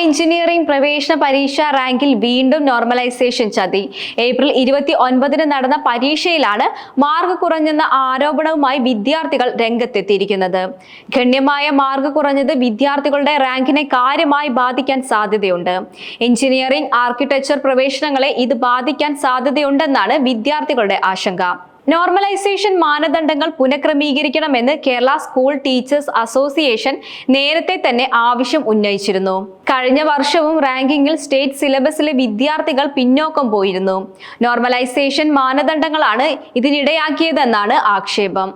Engineering പ്രവേശന പരീക്ഷ റാങ്കിൽ വീണ്ടും നോർമലൈസേഷൻ ചതി. ഏപ്രിൽ ഇരുപത്തി ഒൻപതിന് നടന്ന പരീക്ഷയിലാണ് മാർക്ക് കുറഞ്ഞെന്ന ആരോപണവുമായി വിദ്യാർത്ഥികൾ രംഗത്തെത്തിയിരിക്കുന്നത്. ഗണ്യമായ മാർക്ക് കുറഞ്ഞത് വിദ്യാർത്ഥികളുടെ റാങ്കിനെ കാര്യമായി ബാധിക്കാൻ സാധ്യതയുണ്ട്. എഞ്ചിനീയറിംഗ് ആർക്കിടെക്ചർ പ്രവേശനങ്ങളെ ഇത് ബാധിക്കാൻ സാധ്യതയുണ്ടെന്നാണ് വിദ്യാർത്ഥികളുടെ ആശങ്ക. നോർമലൈസേഷൻ മാനദണ്ഡങ്ങൾ പുനഃക്രമീകരിക്കണമെന്ന് കേരള സ്കൂൾ ടീച്ചേഴ്സ് അസോസിയേഷൻ നേരത്തെ തന്നെ ആവശ്യം ഉന്നയിച്ചിരുന്നു. കഴിഞ്ഞ വർഷവും റാങ്കിങ്ങിൽ സ്റ്റേറ്റ് സിലബസിലെ വിദ്യാർത്ഥികൾ പിന്നോക്കം പോയിരുന്നു. നോർമലൈസേഷൻ മാനദണ്ഡങ്ങളാണ് ഇതിനിടയാക്കിയതെന്നാണ് ആക്ഷേപം.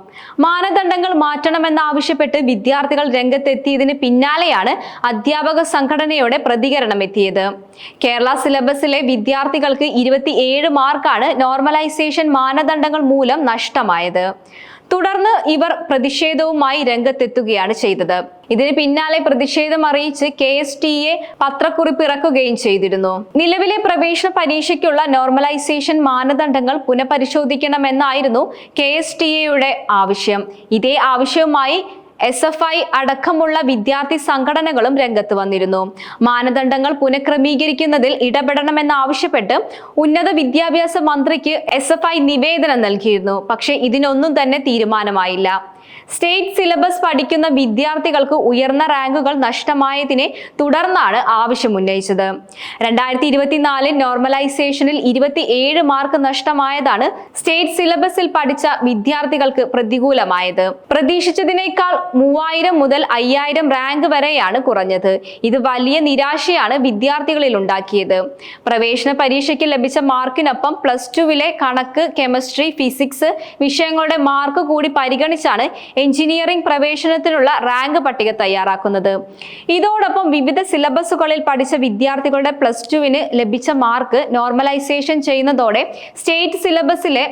മാനദണ്ഡങ്ങൾ മാറ്റണമെന്നാവശ്യപ്പെട്ട് വിദ്യാർത്ഥികൾ രംഗത്തെത്തിയതിന് പിന്നാലെയാണ് അധ്യാപക സംഘടനയുടെ പ്രതികരണം എത്തിയത്. കേരള സിലബസിലെ വിദ്യാർത്ഥികൾക്ക് ഇരുപത്തിയേഴ് മാർക്കാണ് നോർമലൈസേഷൻ മാനദണ്ഡങ്ങൾ നഷ്ടമായത്. തുടർന്ന് ഇവർ പ്രതിഷേധവുമായി രംഗത്തെത്തുകയാണ് ചെയ്തത്. ഇതിന് പിന്നാലെ പ്രതിഷേധം അറിയിച്ച് കെ എസ് ടി എ പത്രക്കുറിപ്പ് ഇറക്കുകയും ചെയ്തിരുന്നു. നിലവിലെ പ്രവേശന പരീക്ഷയ്ക്കുള്ള നോർമലൈസേഷൻ മാനദണ്ഡങ്ങൾ പുനഃപരിശോധിക്കണമെന്നായിരുന്നു കെ എസ് ടി എയുടെ ആവശ്യം. ഇതേ ആവശ്യവുമായി എസ് എഫ് ഐ അടക്കമുള്ള വിദ്യാർത്ഥി സംഘടനകളും രംഗത്ത് വന്നിരുന്നു. മാനദണ്ഡങ്ങൾ പുനഃക്രമീകരിക്കുന്നതിൽ ഇടപെടണമെന്നാവശ്യപ്പെട്ട് ഉന്നത വിദ്യാഭ്യാസ മന്ത്രിക്ക് എസ് നിവേദനം നൽകിയിരുന്നു. പക്ഷേ ഇതിനൊന്നും തന്നെ തീരുമാനമായില്ല. സ്റ്റേറ്റ് സിലബസ് പഠിക്കുന്ന വിദ്യാർത്ഥികൾക്ക് ഉയർന്ന റാങ്കുകൾ നഷ്ടമായതിനെ തുടർന്നാണ് ആവശ്യം ഉന്നയിച്ചത്. രണ്ടായിരത്തി ഇരുപത്തിനാലിൽ നോർമലൈസേഷനിൽ ഇരുപത്തി ഏഴ് മാർക്ക് നഷ്ടമായതാണ് സ്റ്റേറ്റ് സിലബസിൽ പഠിച്ച വിദ്യാർത്ഥികൾക്ക് പ്രതികൂലമായത്. പ്രതീക്ഷിച്ചതിനേക്കാൾ മൂവായിരം മുതൽ അയ്യായിരം റാങ്ക് വരെയാണ് കുറഞ്ഞത്. ഇത് വലിയ നിരാശയാണ് വിദ്യാർത്ഥികളിൽ ഉണ്ടാക്കിയത്. പ്രവേശന പരീക്ഷയ്ക്ക് ലഭിച്ച മാർക്കിനൊപ്പം പ്ലസ് ടുവിലെ കണക്ക് കെമിസ്ട്രി ഫിസിക്സ് വിഷയങ്ങളുടെ മാർക്ക് കൂടി പരിഗണിച്ചാണ് എഞ്ചിനീയറിംഗ് പ്രവേശനത്തിനുള്ള റാങ്ക് പട്ടിക തയ്യാറാക്കുന്നത്. ഇതോടൊപ്പം വിവിധ സിലബസുകളിൽ പഠിച്ച വിദ്യാർത്ഥികളുടെ പ്ലസ് ടുവിന് ലഭിച്ച മാർക്ക് നോർമലൈസേഷൻ ചെയ്യുന്നതോടെ സ്റ്റേറ്റ് സിലബസിലെ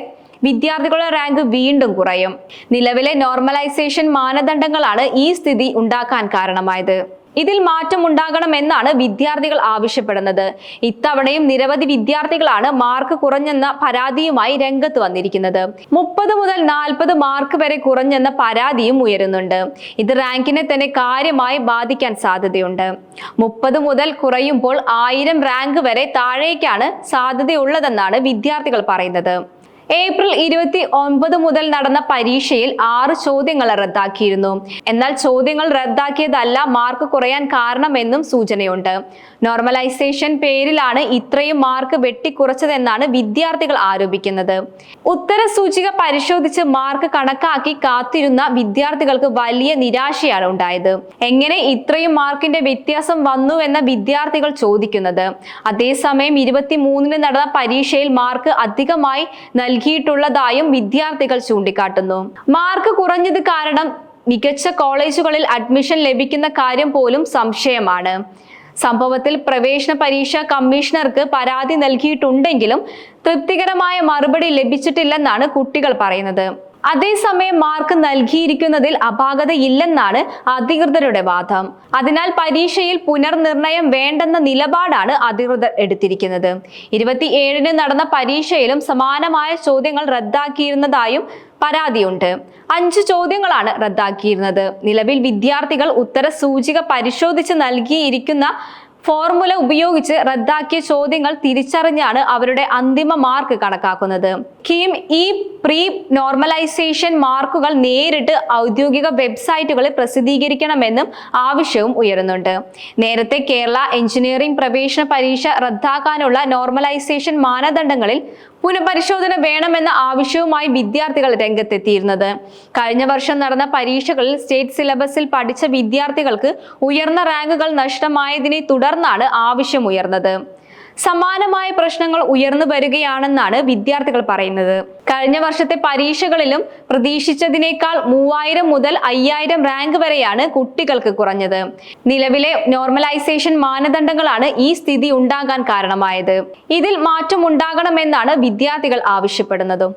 വിദ്യാർത്ഥികളുടെ റാങ്ക് വീണ്ടും കുറയും. നിലവിലെ നോർമലൈസേഷൻ മാനദണ്ഡങ്ങളാണ് ഈ സ്ഥിതി ഉണ്ടാക്കാൻ കാരണമായത്. ഇതിൽ മാറ്റം ഉണ്ടാകണമെന്നാണ് വിദ്യാർത്ഥികൾ ആവശ്യപ്പെടുന്നത്. ഇത്തവണയും നിരവധി വിദ്യാർത്ഥികളാണ് മാർക്ക് കുറഞ്ഞെന്ന പരാതിയുമായി രംഗത്ത് വന്നിരിക്കുന്നത്. മുപ്പത് മുതൽ നാൽപ്പത് മാർക്ക് വരെ കുറഞ്ഞെന്ന പരാതിയും ഉയരുന്നുണ്ട്. ഇത് റാങ്കിനെ തന്നെ കാര്യമായി ബാധിക്കാൻ സാധ്യതയുണ്ട്. മുപ്പത് മുതൽ കുറയുമ്പോൾ ആയിരം റാങ്ക് വരെ താഴേക്കാണ് സാധ്യതയുള്ളതെന്നാണ് വിദ്യാർത്ഥികൾ പറയുന്നത്. ഏപ്രിൽ ഇരുപത്തി ഒൻപത് മുതൽ നടന്ന പരീക്ഷയിൽ ആറ് ചോദ്യങ്ങൾ റദ്ദാക്കിയിരുന്നു. എന്നാൽ ചോദ്യങ്ങൾ റദ്ദാക്കിയതല്ല മാർക്ക് കുറയാൻ കാരണമെന്നും സൂചനയുണ്ട്. നോർമലൈസേഷൻ പേരിലാണ് ഇത്രയും മാർക്ക് വെട്ടിക്കുറച്ചതെന്നാണ് വിദ്യാർത്ഥികൾ ആരോപിക്കുന്നത്. ഉത്തര സൂചിക പരിശോധിച്ച് മാർക്ക് കണക്കാക്കി കാത്തിരുന്ന വിദ്യാർത്ഥികൾക്ക് വലിയ നിരാശയാണ് ഉണ്ടായത്. എങ്ങനെ ഇത്രയും മാർക്കിന്റെ വ്യത്യാസം വന്നു എന്ന വിദ്യാർത്ഥികൾ ചോദിക്കുന്നത്. അതേസമയം ഇരുപത്തി മൂന്നിന് നടന്ന പരീക്ഷയിൽ മാർക്ക് അധികമായി നൽകിയിട്ടുള്ളതായും വിദ്യാർത്ഥികൾ ചൂണ്ടിക്കാട്ടുന്നു. മാർക്ക് കുറഞ്ഞത് കാരണം മികച്ച കോളേജുകളിൽ അഡ്മിഷൻ ലഭിക്കുന്ന കാര്യം പോലും സംശയമാണ്. സംഭവത്തിൽ പ്രവേശന പരീക്ഷ കമ്മീഷണർക്ക് പരാതി നൽകിയിട്ടുണ്ടെങ്കിലും തൃപ്തികരമായ മറുപടി ലഭിച്ചിട്ടില്ലെന്നാണ് കുട്ടികൾ പറയുന്നത്. അതേസമയം മാർക്ക് നൽകിയിരിക്കുന്നതിൽ അപാകതയില്ലെന്നാണ് അധികൃതരുടെ വാദം. അതിനാൽ പരീക്ഷയിൽ പുനർനിർണയം വേണ്ടെന്ന നിലപാടാണ് അധികൃതർ എടുത്തിരിക്കുന്നത്. ഇരുപത്തിയേഴിന് നടന്ന പരീക്ഷയിലും സമാനമായ ചോദ്യങ്ങൾ റദ്ദാക്കിയിരുന്നതായും പരാതിയുണ്ട്. അഞ്ച് ചോദ്യങ്ങളാണ് റദ്ദാക്കിയിരുന്നത്. നിലവിൽ വിദ്യാർത്ഥികൾ ഉത്തര സൂചിക പരിശോധിച്ച് നൽകിയിരിക്കുന്ന ഫോർമുല ഉപയോഗിച്ച് റദ്ദാക്കിയ ചോദ്യങ്ങൾ തിരിച്ചറിഞ്ഞാണ് അവരുടെ അന്തിമ മാർക്ക് കണക്കാക്കുന്നത്. കീം ഈ പ്രീ നോർമലൈസേഷൻ മാർക്കുകൾ നേരിട്ട് ഔദ്യോഗിക വെബ്സൈറ്റുകളിൽ പ്രസിദ്ധീകരിക്കണമെന്നും ആവശ്യവും ഉയരുന്നുണ്ട്. നേരത്തെ കേരള എഞ്ചിനീയറിംഗ് പ്രവേശന പരീക്ഷ റദ്ദാക്കാനുള്ള നോർമലൈസേഷൻ മാനദണ്ഡങ്ങളിൽ പുനഃപരിശോധന വേണമെന്ന ആവശ്യവുമായി വിദ്യാർത്ഥികൾ രംഗത്തെത്തിയിരുന്നത്. കഴിഞ്ഞ വർഷം നടന്ന പരീക്ഷകളിൽ സ്റ്റേറ്റ് സിലബസിൽ പഠിച്ച വിദ്യാർത്ഥികൾക്ക് ഉയർന്ന റാങ്കുകൾ നഷ്ടമായതിനെ തുടർന്നാണ് ആവശ്യം ഉയർന്നത്. സമാനമായ പ്രശ്നങ്ങൾ ഉയർന്നു വരികയാണെന്നാണ് വിദ്യാർത്ഥികൾ പറയുന്നത്. കഴിഞ്ഞ വർഷത്തെ പരീക്ഷകളിലും പ്രതീക്ഷിച്ചതിനേക്കാൾ മൂവായിരം മുതൽ അയ്യായിരം റാങ്ക് വരെയാണ് കുട്ടികൾക്ക് കുറഞ്ഞത്. നിലവിലെ നോർമലൈസേഷൻ മാനദണ്ഡങ്ങളാണ് ഈ സ്ഥിതി ഉണ്ടാകാൻ കാരണമായത്. ഇതിൽ മാറ്റം ഉണ്ടാകണമെന്നാണ് വിദ്യാർത്ഥികൾ ആവശ്യപ്പെടുന്നതും.